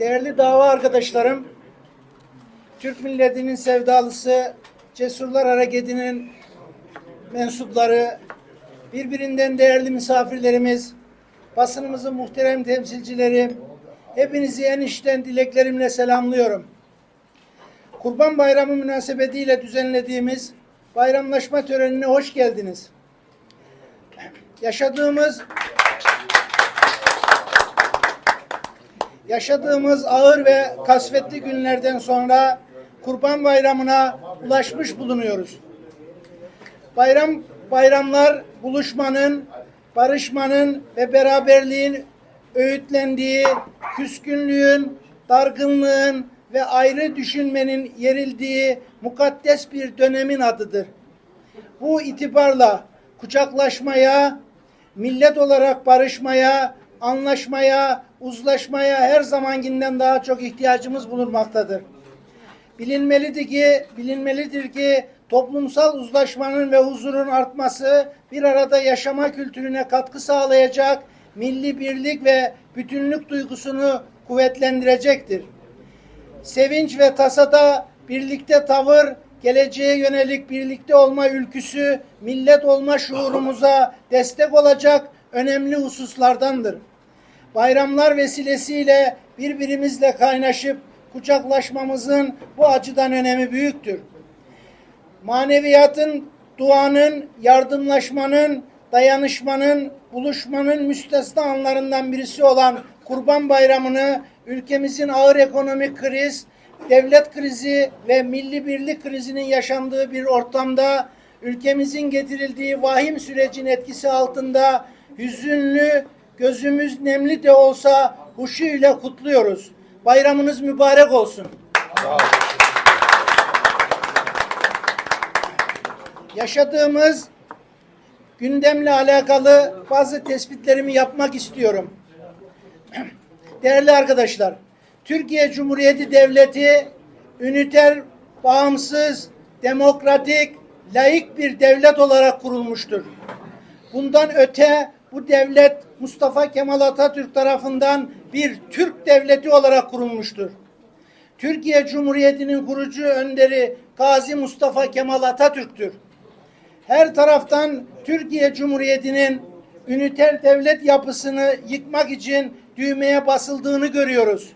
Değerli dava arkadaşlarım, Türk milletinin sevdalısı, Cesurlar Hareketi'nin mensupları, birbirinden değerli misafirlerimiz, basınımızın muhterem temsilcileri, hepinizi en içten dileklerimle selamlıyorum. Kurban Bayramı münasebetiyle düzenlediğimiz bayramlaşma törenine hoş geldiniz. Yaşadığımız yaşadığımız ağır ve kasvetli günlerden sonra Kurban Bayramı'na ulaşmış bulunuyoruz. Bayram bayramlar buluşmanın, barışmanın ve beraberliğin öğütlendiği, küskünlüğün, dargınlığın ve ayrı düşünmenin yerildiği mukaddes bir dönemin adıdır. Bu itibarla kucaklaşmaya, millet olarak barışmaya, anlaşmaya, uzlaşmaya her zamankinden daha çok ihtiyacımız bulunmaktadır. Bilinmelidir ki, bilinmelidir ki toplumsal uzlaşmanın ve huzurun artması bir arada yaşama kültürüne katkı sağlayacak, milli birlik ve bütünlük duygusunu kuvvetlendirecektir. Sevinç ve tasada birlikte tavır, geleceğe yönelik birlikte olma ülküsü, millet olma şuurumuza destek olacak önemli hususlardandır. Bayramlar vesilesiyle birbirimizle kaynaşıp kucaklaşmamızın bu açıdan önemi büyüktür. Maneviyatın, duanın, yardımlaşmanın, dayanışmanın, buluşmanın müstesna anlarından birisi olan Kurban Bayramı'nı ülkemizin ağır ekonomik kriz, devlet krizi ve milli birlik krizinin yaşandığı bir ortamda ülkemizin getirildiği vahim sürecin etkisi altında hüzünlü, gözümüz nemli de olsa huşu ile kutluyoruz. Bayramınız mübarek olsun. Yaşadığımız gündemle alakalı bazı tespitlerimi yapmak istiyorum. Değerli arkadaşlar, Türkiye Cumhuriyeti Devleti üniter, bağımsız, demokratik, laik bir devlet olarak kurulmuştur. Bundan öte bu devlet Mustafa Kemal Atatürk tarafından bir Türk devleti olarak kurulmuştur. Türkiye Cumhuriyeti'nin kurucu önderi Gazi Mustafa Kemal Atatürk'tür. Her taraftan Türkiye Cumhuriyeti'nin üniter devlet yapısını yıkmak için düğmeye basıldığını görüyoruz.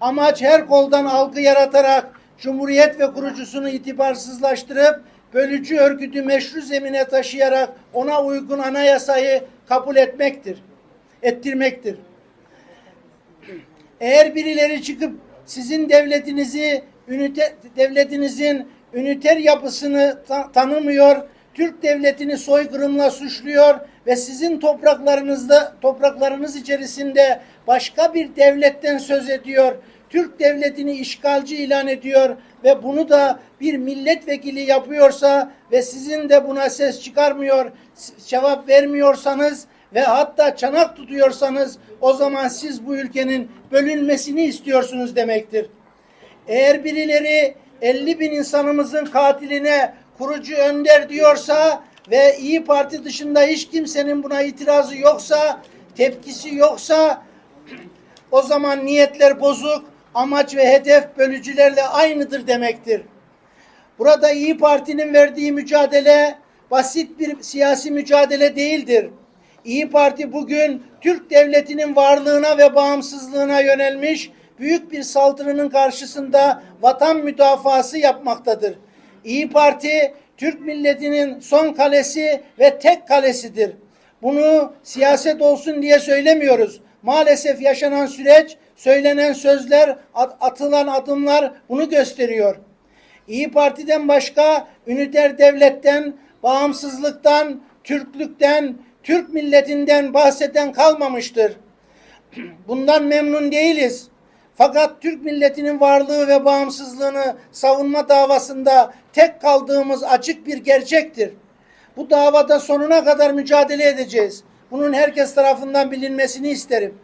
Amaç her koldan algı yaratarak Cumhuriyet ve kurucusunu itibarsızlaştırıp bölücü örgütü meşru zemine taşıyarak ona uygun anayasayı kabul etmektir. Ettirmektir. Eğer birileri çıkıp sizin devletinizi ünite, devletinizin üniter yapısını ta- tanımıyor, Türk devletini soykırımla suçluyor ve sizin topraklarınızda topraklarınız içerisinde başka bir devletten söz ediyor. Türk devletini işgalci ilan ediyor ve bunu da bir milletvekili yapıyorsa ve sizin de buna ses çıkarmıyor, cevap vermiyorsanız ve hatta çanak tutuyorsanız o zaman siz bu ülkenin bölünmesini istiyorsunuz demektir. Eğer birileri 50 bin insanımızın katiline kurucu önder diyorsa ve İyi Parti dışında hiç kimsenin buna itirazı yoksa, tepkisi yoksa o zaman niyetler bozuk, amaç ve hedef bölücülerle aynıdır demektir. Burada İyi Parti'nin verdiği mücadele basit bir siyasi mücadele değildir. İyi Parti bugün Türk devletinin varlığına ve bağımsızlığına yönelmiş büyük bir saldırının karşısında vatan müdafası yapmaktadır. İyi Parti Türk milletinin son kalesi ve tek kalesidir. Bunu siyaset olsun diye söylemiyoruz. Maalesef yaşanan süreç, söylenen sözler, at- atılan adımlar bunu gösteriyor. İyi Parti'den başka üniter devletten, bağımsızlıktan, Türklükten, Türk milletinden bahseden kalmamıştır. Bundan memnun değiliz. Fakat Türk milletinin varlığı ve bağımsızlığını savunma davasında tek kaldığımız açık bir gerçektir. Bu davada sonuna kadar mücadele edeceğiz. Bunun herkes tarafından bilinmesini isterim.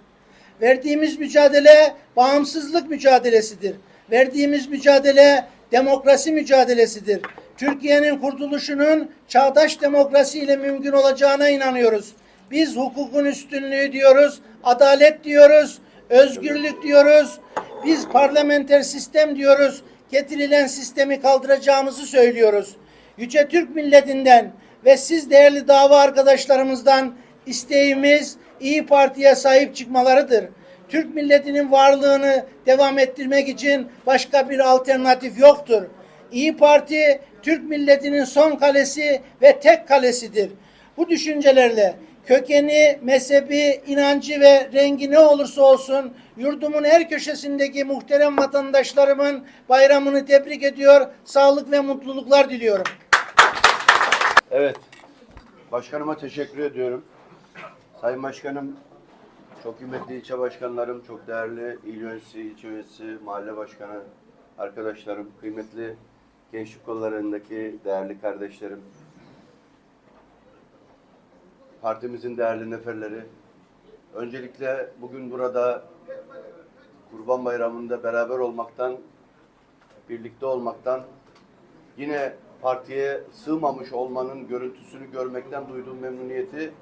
Verdiğimiz mücadele bağımsızlık mücadelesidir. Verdiğimiz mücadele demokrasi mücadelesidir. Türkiye'nin kurtuluşunun çağdaş demokrasiyle mümkün olacağına inanıyoruz. Biz hukukun üstünlüğü diyoruz, adalet diyoruz, özgürlük diyoruz, Biz parlamenter sistem diyoruz. Getirilen sistemi kaldıracağımızı söylüyoruz. Yüce Türk milletinden ve siz değerli dava arkadaşlarımızdan isteğimiz İyi Parti'ye sahip çıkmalarıdır. Türk milletinin varlığını devam ettirmek için başka bir alternatif yoktur. İyi Parti Türk milletinin son kalesi ve tek kalesidir. Bu düşüncelerle kökeni, mezhebi, inancı ve rengi ne olursa olsun yurdumun her köşesindeki muhterem vatandaşlarımın bayramını tebrik ediyor, sağlık ve mutluluklar diliyorum. Evet. Başkanıma teşekkür ediyorum. Sayın Başkanım, çok kıymetli ilçe başkanlarım, çok değerli il yöneticisi, ilçe yöneticisi, mahalle başkanı, arkadaşlarım, kıymetli gençlik kollarındaki değerli kardeşlerim, partimizin değerli neferleri, öncelikle bugün burada Kurban Bayramı'nda beraber olmaktan, birlikte olmaktan yine partiye sığmamış olmanın görüntüsünü görmekten duyduğum memnuniyeti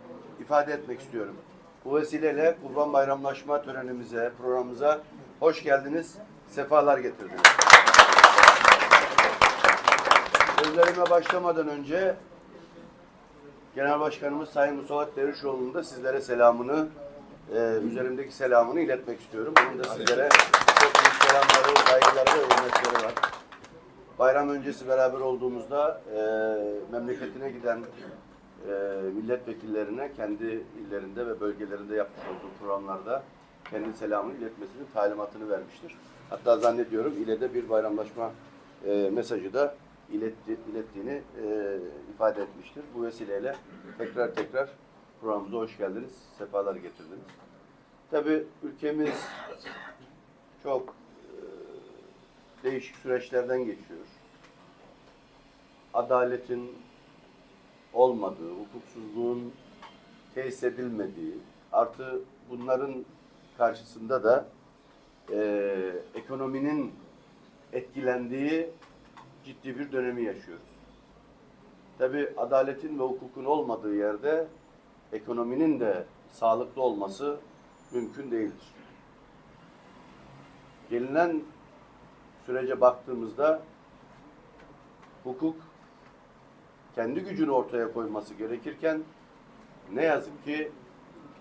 ifade etmek istiyorum. Bu vesileyle Kurban Bayramlaşma törenimize, programımıza hoş geldiniz, sefalar getirdiniz. Sözlerime başlamadan önce Genel Başkanımız Sayın Musavat Dervişoğlu'nun da sizlere selamını, e, üzerimdeki selamını iletmek istiyorum. Bunun da sizlere çok büyük selamları, saygıları ve hürmetleri var. Bayram öncesi beraber olduğumuzda e, memleketine giden e, milletvekillerine kendi illerinde ve bölgelerinde yapmış olduğu programlarda kendi selamını iletmesini talimatını vermiştir. Hatta zannediyorum ile de bir bayramlaşma e, mesajı da iletti, ilettiğini e, ifade etmiştir. Bu vesileyle tekrar tekrar programımıza hoş geldiniz, sefalar getirdiniz. Tabii ülkemiz çok e, değişik süreçlerden geçiyor. Adaletin olmadığı, hukuksuzluğun tesis edilmediği, artı bunların karşısında da e, ekonominin etkilendiği ciddi bir dönemi yaşıyoruz. Tabi adaletin ve hukukun olmadığı yerde ekonominin de sağlıklı olması mümkün değildir. Gelinen sürece baktığımızda hukuk kendi gücünü ortaya koyması gerekirken ne yazık ki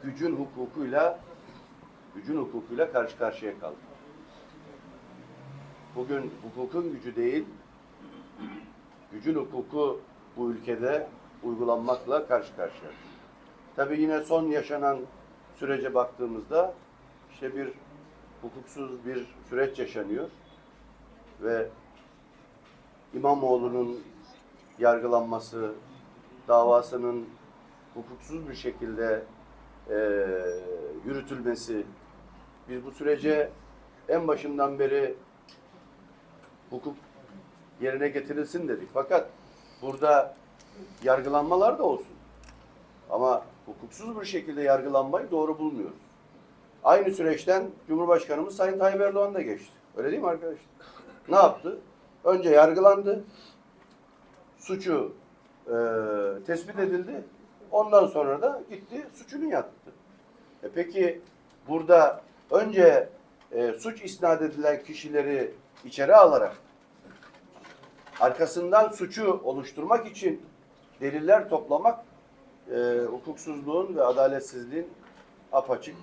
gücün hukukuyla gücün hukukuyla karşı karşıya kaldı. Bugün hukukun gücü değil, gücün hukuku bu ülkede uygulanmakla karşı karşıya. Tabii yine son yaşanan sürece baktığımızda işte bir hukuksuz bir süreç yaşanıyor ve İmamoğlu'nun yargılanması, davasının hukuksuz bir şekilde eee, yürütülmesi, biz bu sürece en başından beri hukuk yerine getirilsin dedik. Fakat burada yargılanmalar da olsun. Ama hukuksuz bir şekilde yargılanmayı doğru bulmuyoruz. Aynı süreçten Cumhurbaşkanımız Sayın Tayyip Erdoğan da geçti. Öyle değil mi arkadaşlar? Ne yaptı? Önce yargılandı. Suçu e, tespit edildi. Ondan sonra da gitti suçunu yattı. E peki burada önce e, suç isnat edilen kişileri içeri alarak arkasından suçu oluşturmak için deliller toplamak e, hukuksuzluğun ve adaletsizliğin apaçık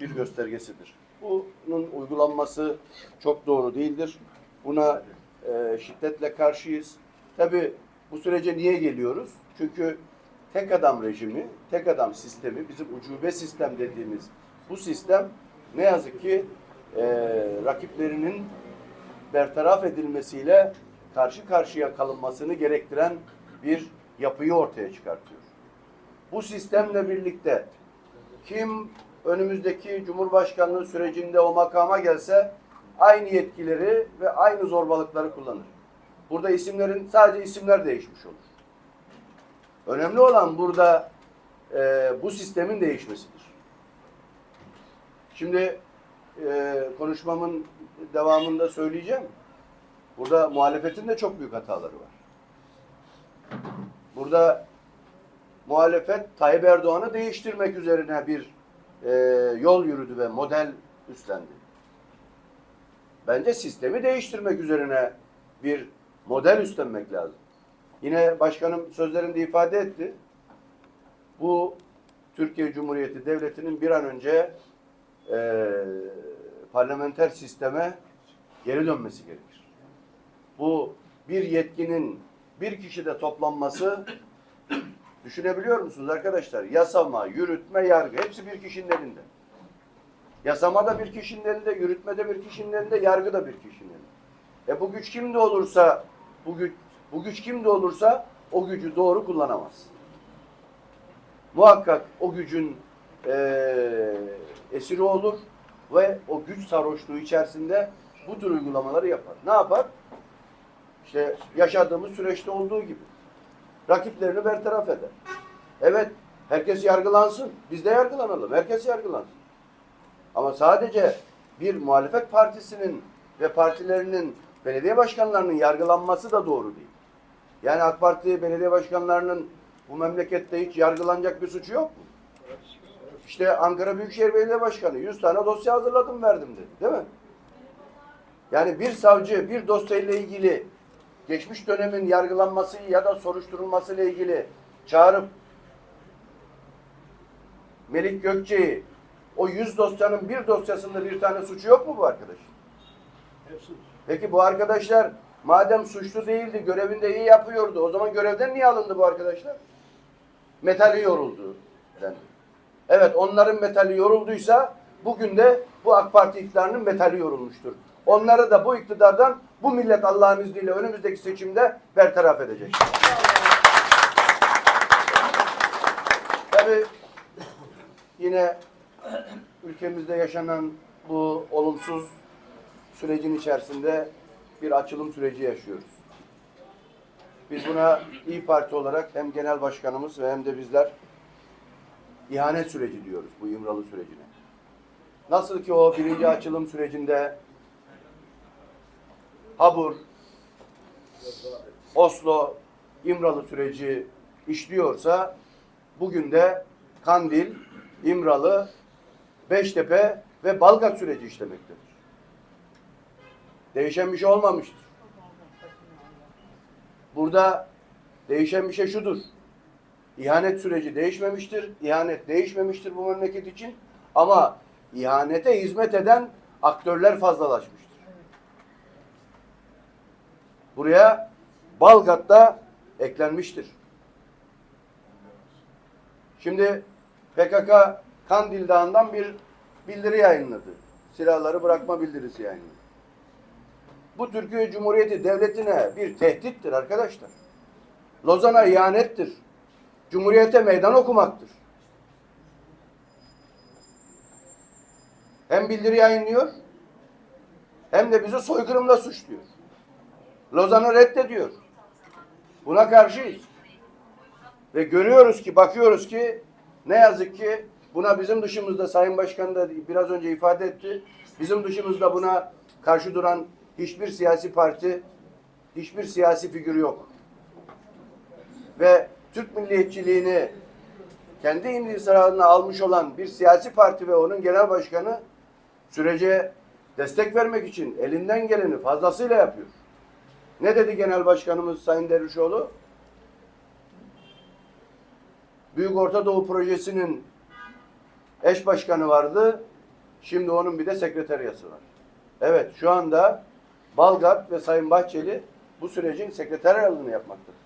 bir göstergesidir. Bunun uygulanması çok doğru değildir. Buna e, şiddetle karşıyız. Tabi bu sürece niye geliyoruz? Çünkü tek adam rejimi, tek adam sistemi, bizim ucube sistem dediğimiz bu sistem ne yazık ki e, rakiplerinin bertaraf edilmesiyle karşı karşıya kalınmasını gerektiren bir yapıyı ortaya çıkartıyor. Bu sistemle birlikte kim önümüzdeki Cumhurbaşkanlığı sürecinde o makama gelse aynı yetkileri ve aynı zorbalıkları kullanır. Burada isimlerin sadece isimler değişmiş olur. Önemli olan burada e, bu sistemin değişmesidir. Şimdi e, konuşmamın devamında söyleyeceğim. Burada muhalefetin de çok büyük hataları var. Burada muhalefet Tayyip Erdoğan'ı değiştirmek üzerine bir e, yol yürüdü ve model üstlendi. bence sistemi değiştirmek üzerine bir model üstlenmek lazım. Yine başkanım sözlerinde ifade etti. Bu Türkiye Cumhuriyeti Devleti'nin bir an önce eee parlamenter sisteme geri dönmesi gerekir. Bu bir yetkinin bir kişide toplanması düşünebiliyor musunuz arkadaşlar? Yasama, yürütme, yargı hepsi bir kişinin elinde. Yasama da bir kişinin elinde, yürütme de bir kişinin elinde, yargı da bir kişinin elinde. E bu güç kimde olursa, bu güç, bu güç kimde olursa o gücü doğru kullanamaz. Muhakkak o gücün eee esiri olur ve o güç sarhoşluğu içerisinde bu tür uygulamaları yapar. Ne yapar? İşte yaşadığımız süreçte olduğu gibi. Rakiplerini bertaraf eder. Evet, herkes yargılansın. Biz de yargılanalım. Herkes yargılansın. Ama sadece bir muhalefet partisinin ve partilerinin belediye başkanlarının yargılanması da doğru değil. Yani AK Parti belediye başkanlarının bu memlekette hiç yargılanacak bir suçu yok mu? İşte Ankara Büyükşehir Belediye Başkanı 100 tane dosya hazırladım verdim dedi. Değil mi? Yani bir savcı bir dosyayla ilgili geçmiş dönemin yargılanması ya da soruşturulması ile ilgili çağırıp Melik Gökçe'yi o 100 dosyanın bir dosyasında bir tane suçu yok mu bu arkadaş? Peki bu arkadaşlar madem suçlu değildi, görevinde iyi yapıyordu, o zaman görevden niye alındı bu arkadaşlar? Metali yoruldu. dendi. Evet onların metali yorulduysa bugün de bu AK Parti iktidarının metali yorulmuştur. Onları da bu iktidardan bu millet Allah'ın izniyle önümüzdeki seçimde bertaraf edecek. Tabii yine ülkemizde yaşanan bu olumsuz sürecin içerisinde bir açılım süreci yaşıyoruz. Biz buna İyi Parti olarak hem genel başkanımız ve hem de bizler ihanet süreci diyoruz bu İmralı sürecine. Nasıl ki o birinci açılım sürecinde Habur, Oslo, İmralı süreci işliyorsa bugün de Kandil, İmralı, Beştepe ve Balgat süreci işlemektedir. Değişen bir şey olmamıştır. Burada değişen bir şey şudur. İhanet süreci değişmemiştir. İhanet değişmemiştir bu memleket için. Ama ihanete hizmet eden aktörler fazlalaşmıştır. Buraya Balgat'ta eklenmiştir. Şimdi PKK Kandil Dağı'ndan bir bildiri yayınladı. Silahları bırakma bildirisi yayınladı. Bu Türkiye Cumhuriyeti Devleti'ne bir tehdittir arkadaşlar. Lozan'a ihanettir. Cumhuriyete meydan okumaktır. Hem bildiri yayınlıyor hem de bizi soykırımla suçluyor. Lozan'ı reddediyor. Buna karşıyız. Ve görüyoruz ki, bakıyoruz ki ne yazık ki buna bizim dışımızda Sayın Başkan da biraz önce ifade etti. Bizim dışımızda buna karşı duran hiçbir siyasi parti, hiçbir siyasi figür yok. Ve Türk milliyetçiliğini kendi inhisarına almış olan bir siyasi parti ve onun genel başkanı sürece destek vermek için elinden geleni fazlasıyla yapıyor. Ne dedi genel başkanımız Sayın Dervişoğlu? Büyük Orta Doğu Projesi'nin eş başkanı vardı. Şimdi onun bir de sekreteryası var. Evet şu anda Balgat ve Sayın Bahçeli bu sürecin sekreteryalını yapmaktadır.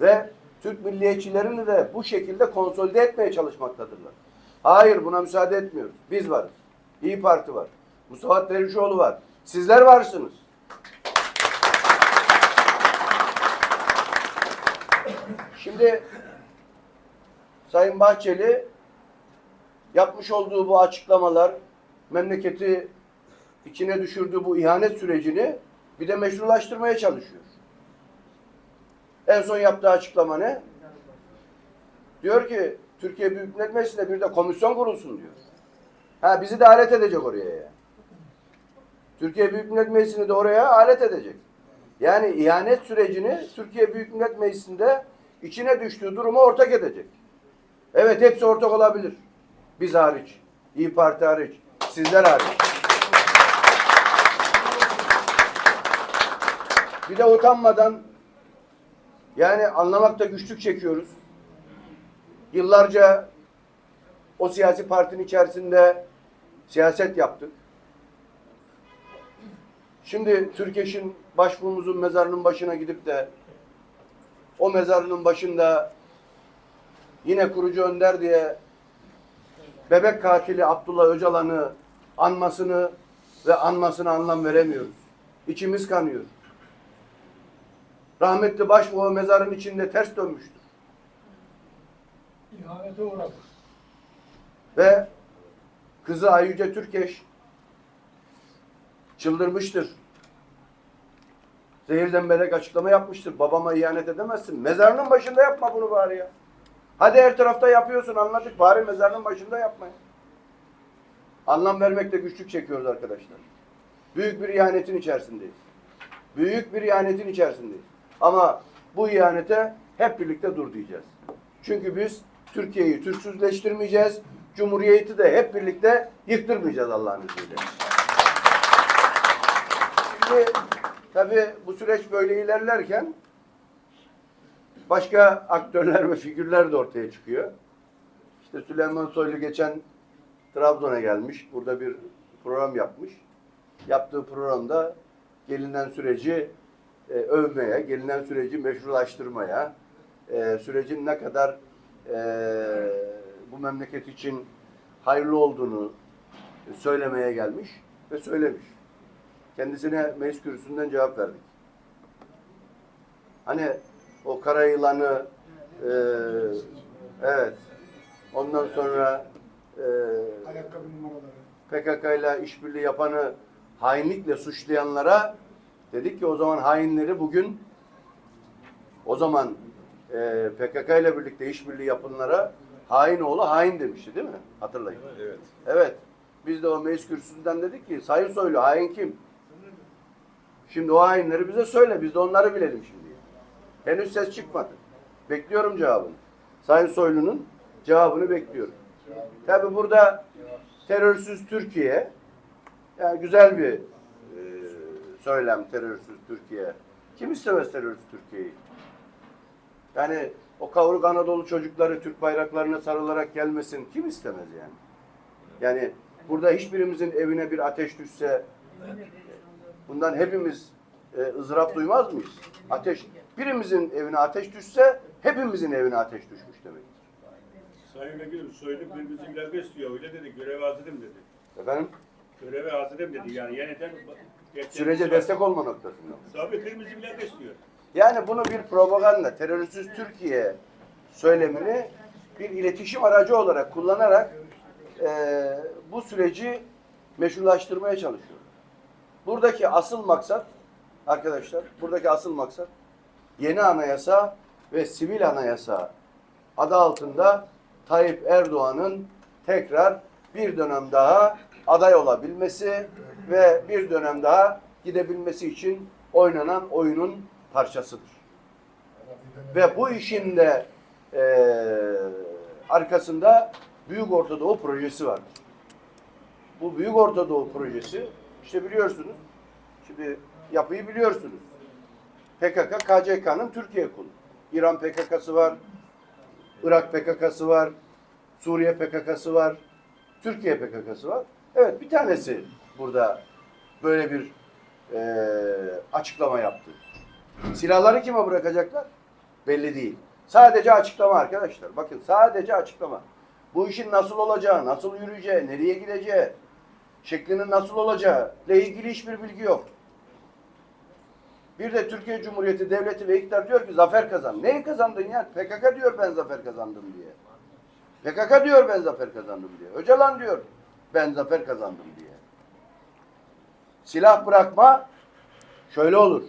Ve Türk milliyetçilerini de bu şekilde konsolide etmeye çalışmaktadırlar. Hayır buna müsaade etmiyoruz. Biz varız. İyi Parti var. Mustafa Dervişoğlu var. Sizler varsınız. Şimdi Sayın Bahçeli yapmış olduğu bu açıklamalar memleketi içine düşürdüğü bu ihanet sürecini bir de meşrulaştırmaya çalışıyor. En son yaptığı açıklama ne? Diyor ki Türkiye Büyük Millet Meclisi'nde bir de komisyon kurulsun diyor. Ha bizi de alet edecek oraya ya. Türkiye Büyük Millet Meclisi'ni de oraya alet edecek. Yani ihanet sürecini Türkiye Büyük Millet Meclisi'nde içine düştüğü durumu ortak edecek. Evet hepsi ortak olabilir. Biz hariç. İyi Parti hariç. Sizler hariç. Bir de utanmadan yani anlamakta güçlük çekiyoruz. Yıllarca o siyasi partinin içerisinde siyaset yaptık. Şimdi Türkeş'in başbuğumuzun mezarının başına gidip de o mezarının başında yine kurucu önder diye bebek katili Abdullah Öcalan'ı anmasını ve anmasına anlam veremiyoruz. İçimiz kanıyor. Rahmetli başbuğ mezarın içinde ters dönmüştür. İhanete uğradı. Ve kızı Ayyüce Türkeş çıldırmıştır. Zehir zemberek açıklama yapmıştır. Babama ihanet edemezsin. Mezarının başında yapma bunu bari ya. Hadi her tarafta yapıyorsun anladık. Bari mezarının başında yapma. ya. Anlam vermekte güçlük çekiyoruz arkadaşlar. Büyük bir ihanetin içerisindeyiz. Büyük bir ihanetin içerisindeyiz. Ama bu ihanete hep birlikte dur diyeceğiz. Çünkü biz Türkiye'yi Türksüzleştirmeyeceğiz. Cumhuriyeti de hep birlikte yıktırmayacağız Allah'ın izniyle. Şimdi tabii bu süreç böyle ilerlerken başka aktörler ve figürler de ortaya çıkıyor. İşte Süleyman Soylu geçen Trabzon'a gelmiş. Burada bir program yapmış. Yaptığı programda gelinen süreci e, övmeye, gelinen süreci meşrulaştırmaya, e, sürecin ne kadar e, bu memleket için hayırlı olduğunu söylemeye gelmiş ve söylemiş. Kendisine meclis kürsüsünden cevap verdik. Hani o kara yılanı e, evet ondan sonra e. PKK ile işbirliği yapanı hainlikle suçlayanlara dedik ki o zaman hainleri bugün o zaman e, PKK ile birlikte işbirliği yapanlara hain oğlu hain demişti değil mi? Hatırlayın. Evet. Evet. Biz de o meclis kürsüsünden dedik ki Sayın Soylu hain kim? Şimdi o hainleri bize söyle. Biz de onları bilelim şimdi. Henüz ses çıkmadı. Bekliyorum cevabını. Sayın Soylu'nun cevabını bekliyorum. Tabi burada terörsüz Türkiye yani güzel bir söylem terörsüz Türkiye. Kim istemez terörsüz Türkiye'yi? Yani o kavruk Anadolu çocukları Türk bayraklarına sarılarak gelmesin kim istemez yani? Yani burada hiçbirimizin evine bir ateş düşse bundan hepimiz e, ızdırap duymaz mıyız? Ateş birimizin evine ateş düşse hepimizin evine ateş düşmüş demektir. Sayın Vekilim söyledi bir bizimkiler besliyor. Öyle dedi göreve hazırım dedi. Efendim Göreve hazırım dedi yani yeniden sürece destek olma noktasında. Tabii kırmızılar besliyor. Yani bunu bir propaganda, terörsüz Türkiye söylemini bir iletişim aracı olarak kullanarak eee, bu süreci meşrulaştırmaya çalışıyor. Buradaki asıl maksat arkadaşlar, buradaki asıl maksat yeni anayasa ve sivil anayasa adı altında Tayyip Erdoğan'ın tekrar bir dönem daha aday olabilmesi ve bir dönem daha gidebilmesi için oynanan oyunun parçasıdır. Ve bu işin de eee, arkasında Büyük Orta Doğu projesi vardır. Bu Büyük Orta Doğu projesi işte biliyorsunuz. Şimdi yapıyı biliyorsunuz. PKK KCK'nın Türkiye kolu. İran PKK'sı var. Irak PKK'sı var. Suriye PKK'sı var. Türkiye PKK'sı var. Evet bir tanesi burada böyle bir eee, açıklama yaptı. Silahları kime bırakacaklar? Belli değil. Sadece açıklama arkadaşlar. Bakın sadece açıklama. Bu işin nasıl olacağı, nasıl yürüyeceği, nereye gideceği, şeklinin nasıl olacağı ile ilgili hiçbir bilgi yok. Bir de Türkiye Cumhuriyeti Devleti ve iktidar diyor ki zafer kazan. Neyi kazandın ya? PKK diyor ben zafer kazandım diye. PKK diyor ben zafer kazandım diye. Öcalan diyor ben zafer kazandım diye. Silah bırakma şöyle olur.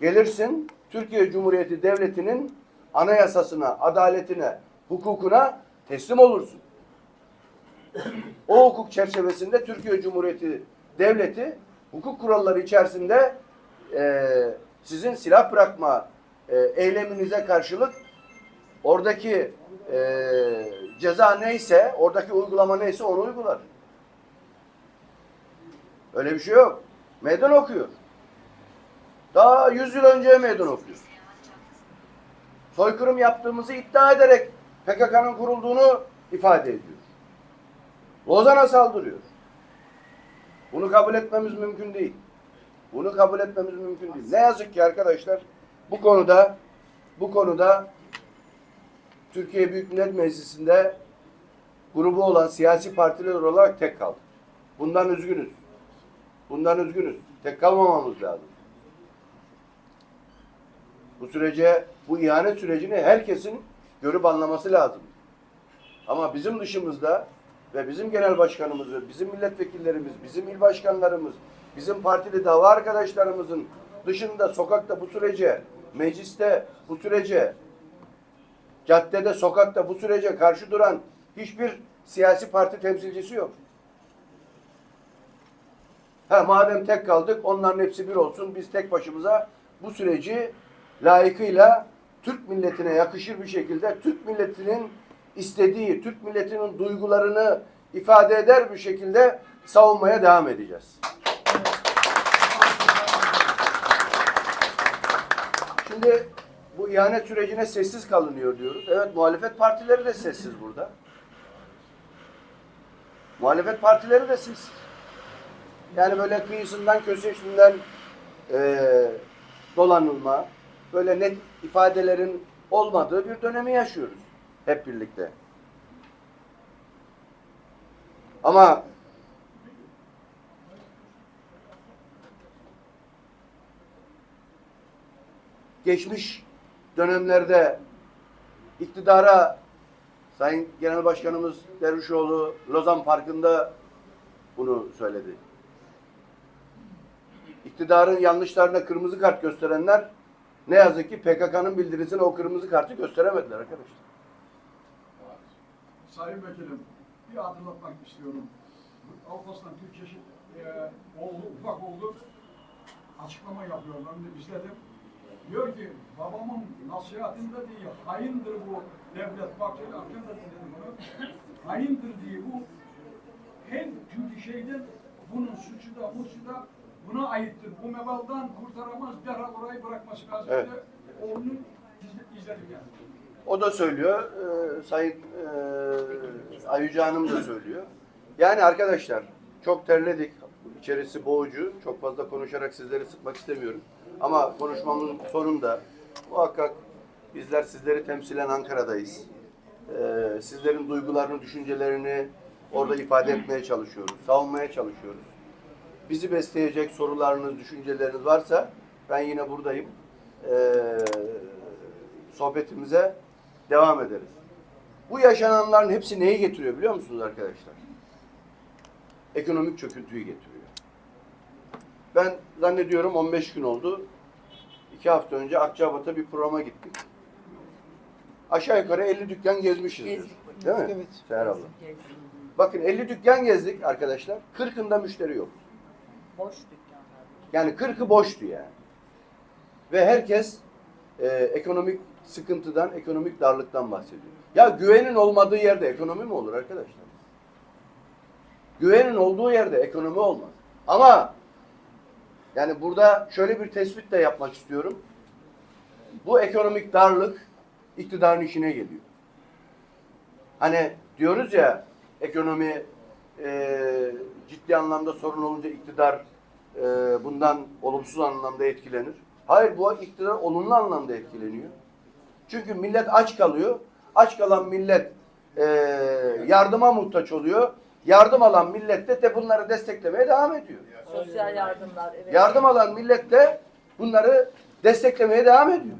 Gelirsin Türkiye Cumhuriyeti Devleti'nin anayasasına, adaletine, hukukuna teslim olursun. O hukuk çerçevesinde Türkiye Cumhuriyeti Devleti hukuk kuralları içerisinde eee, sizin silah bırakma eee, eyleminize karşılık oradaki eee, ceza neyse, oradaki uygulama neyse onu uygular. Öyle bir şey yok. Meydan okuyor. Daha 100 yıl önceye meydan okuyor. Soykırım yaptığımızı iddia ederek PKK'nın kurulduğunu ifade ediyor. Lozan'a saldırıyor. Bunu kabul etmemiz mümkün değil. Bunu kabul etmemiz mümkün değil. Ne yazık ki arkadaşlar bu konuda bu konuda Türkiye Büyük Millet Meclisi'nde grubu olan siyasi partiler olarak tek kaldık. Bundan üzgünüz. Bundan üzgünüz. Tek kalmamamız lazım. Bu sürece, bu ihanet sürecini herkesin görüp anlaması lazım. Ama bizim dışımızda ve bizim genel başkanımız ve bizim milletvekillerimiz, bizim il başkanlarımız, bizim partili dava arkadaşlarımızın dışında sokakta bu sürece, mecliste bu sürece, caddede, sokakta bu sürece karşı duran hiçbir siyasi parti temsilcisi yok. Ha madem tek kaldık onların hepsi bir olsun. Biz tek başımıza bu süreci layıkıyla Türk milletine yakışır bir şekilde Türk milletinin istediği, Türk milletinin duygularını ifade eder bir şekilde savunmaya devam edeceğiz. Şimdi bu ihanet sürecine sessiz kalınıyor diyoruz. Evet muhalefet partileri de sessiz burada. Muhalefet partileri de sessiz. Yani böyle kıyısından köşesinden eee dolanılma, böyle net ifadelerin olmadığı bir dönemi yaşıyoruz hep birlikte. Ama geçmiş dönemlerde iktidara Sayın Genel Başkanımız Dervişoğlu Lozan Parkı'nda bunu söyledi. İktidarın yanlışlarına kırmızı kart gösterenler ne yazık ki PKK'nın bildirisine o kırmızı kartı gösteremediler arkadaşlar. Sayın Vekilim, bir hatırlatmak istiyorum. Alparslan Türkeş'in e, oğlu, ufak oğlu açıklama yapıyor. Ben de izledim. Diyor ki babamın nasihatinde diye haindir bu devlet. Bak şöyle akşam da dinledim bunu. Haindir diye bu hem çünkü şeyden bunun suçu da muçu da buna aittir. Bu mebaldan kurtaramaz derhal orayı bırakması lazım. Evet. izle- izledim yani. O da söylüyor. e, Sayın e, Ayüce Hanım da söylüyor. Yani arkadaşlar çok terledik. İçerisi boğucu. Çok fazla konuşarak sizleri sıkmak istemiyorum. Ama konuşmamın sonunda muhakkak bizler sizleri temsilen Ankara'dayız. E, sizlerin duygularını, düşüncelerini orada ifade etmeye çalışıyoruz. Savunmaya çalışıyoruz. Bizi besleyecek sorularınız, düşünceleriniz varsa ben yine buradayım. E, sohbetimize devam ederiz. Bu yaşananların hepsi neyi getiriyor biliyor musunuz arkadaşlar? Ekonomik çöküntüyü getiriyor. Ben zannediyorum 15 gün oldu. İki hafta önce Akçabat'a bir programa gittik. Aşağı yukarı 50 dükkan gezmişizdir. Gezdik. Değil mi? Evet. Seher abla. Bakın 50 dükkan gezdik arkadaşlar. 40'ında müşteri yok. Boş. Yani 40'ı boştu yani. Ve herkes e, ekonomik sıkıntıdan, ekonomik darlıktan bahsediyor. Ya güvenin olmadığı yerde ekonomi mi olur arkadaşlar? Güvenin olduğu yerde ekonomi olmaz. Ama yani burada şöyle bir tespit de yapmak istiyorum. Bu ekonomik darlık iktidarın işine geliyor. Hani diyoruz ya ekonomi e, ciddi anlamda sorun olunca iktidar e, bundan olumsuz anlamda etkilenir. Hayır bu iktidar olumlu anlamda etkileniyor. Çünkü millet aç kalıyor. Aç kalan millet e, yardıma muhtaç oluyor. Yardım alan millet de, de bunları desteklemeye devam ediyor. Sosyal yardımlar. Evet. Yardım alan millet de bunları desteklemeye devam ediyor.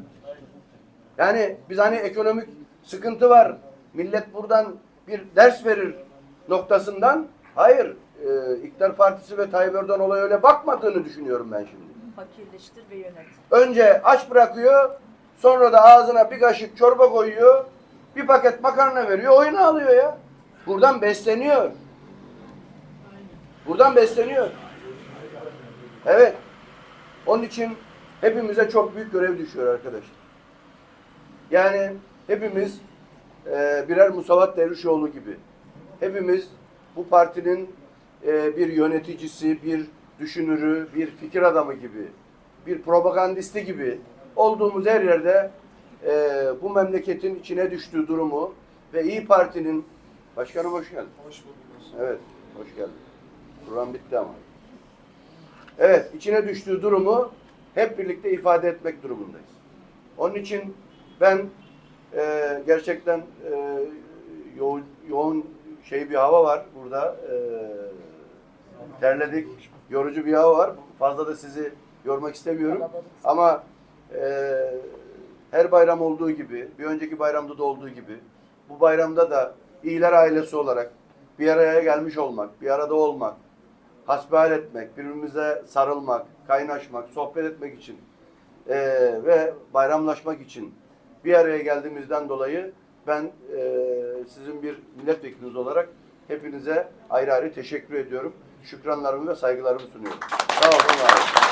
Yani biz hani ekonomik sıkıntı var. Millet buradan bir ders verir noktasından hayır e, İktidar Partisi ve Tayyip Erdoğan olaya öyle bakmadığını düşünüyorum ben şimdi. Fakirleştir ve yönet. Önce aç bırakıyor, sonra da ağzına bir kaşık çorba koyuyor, bir paket makarna veriyor, oyunu alıyor ya. Buradan besleniyor. Buradan besleniyor. Evet. Onun için hepimize çok büyük görev düşüyor arkadaşlar. Yani hepimiz e, birer Musavat Dervişoğlu gibi. Hepimiz bu partinin e, bir yöneticisi, bir düşünürü, bir fikir adamı gibi bir propagandisti gibi olduğumuz her yerde e, bu memleketin içine düştüğü durumu ve İyi Parti'nin başkanım hoş geldin. Hoş bulduk. Evet, hoş geldin. Program bitti ama. Evet, içine düştüğü durumu hep birlikte ifade etmek durumundayız. Onun için ben e, gerçekten e, yoğun, yoğun şey bir hava var burada. E, terledik, yorucu bir hava var. Fazla da sizi yormak istemiyorum. Ama e, her bayram olduğu gibi, bir önceki bayramda da olduğu gibi, bu bayramda da iyiler ailesi olarak bir araya gelmiş olmak, bir arada olmak, hasbihal etmek, birbirimize sarılmak, kaynaşmak, sohbet etmek için e, ve bayramlaşmak için bir araya geldiğimizden dolayı ben e, sizin bir milletvekiliniz olarak hepinize ayrı ayrı teşekkür ediyorum. Şükranlarımı ve saygılarımı sunuyorum. Sağ olun. olun.